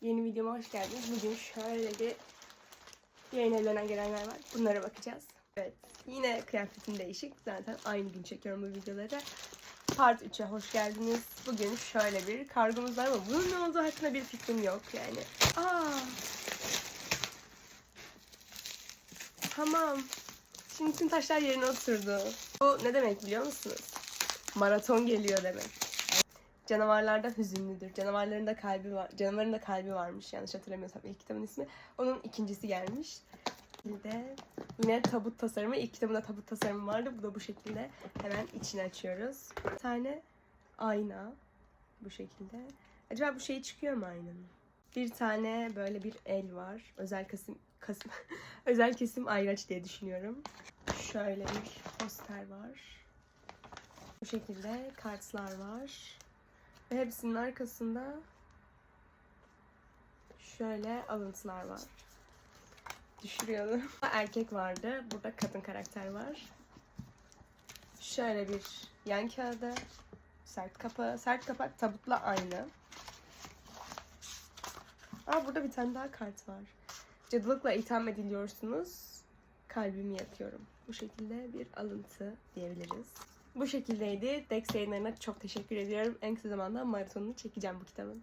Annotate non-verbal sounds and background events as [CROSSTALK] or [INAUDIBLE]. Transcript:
Yeni videoma hoş geldiniz. Bugün şöyle bir yayın evlenen gelenler var. Bunlara bakacağız. Evet. Yine kıyafetim değişik. Zaten aynı gün çekiyorum bu videoları. Part 3'e hoş geldiniz. Bugün şöyle bir kargomuz var ama bunun ne olduğu hakkında bir fikrim yok yani. Aa. Tamam. Şimdi tüm taşlar yerine oturdu. Bu ne demek biliyor musunuz? Maraton geliyor demek. Canavarlarda hüzünlüdür. Canavarların da kalbi var. Canavarın da kalbi varmış yanlış hatırlamıyorsam ilk kitabın ismi. Onun ikincisi gelmiş. Bir de yine tabut tasarımı. İlk kitabında tabut tasarımı vardı. Bu da bu şekilde. Hemen içini açıyoruz. Bir tane ayna. Bu şekilde. Acaba bu şey çıkıyor mu aynanın? Bir tane böyle bir el var. Özel kesim kasım [LAUGHS] özel kesim ayraç diye düşünüyorum. Şöyle bir poster var. Bu şekilde kartlar var. Hepsinin arkasında şöyle alıntılar var. Düşürüyordum. Erkek vardı. Burada kadın karakter var. Şöyle bir yan kağıdı. Sert kapağı. Sert kapak tabutla aynı. Aa burada bir tane daha kart var. Cadılıkla itham ediliyorsunuz. Kalbimi yakıyorum. Bu şekilde bir alıntı diyebiliriz. Bu şekildeydi. Dex yayınlarına çok teşekkür ediyorum. En kısa zamanda maratonunu çekeceğim bu kitabın.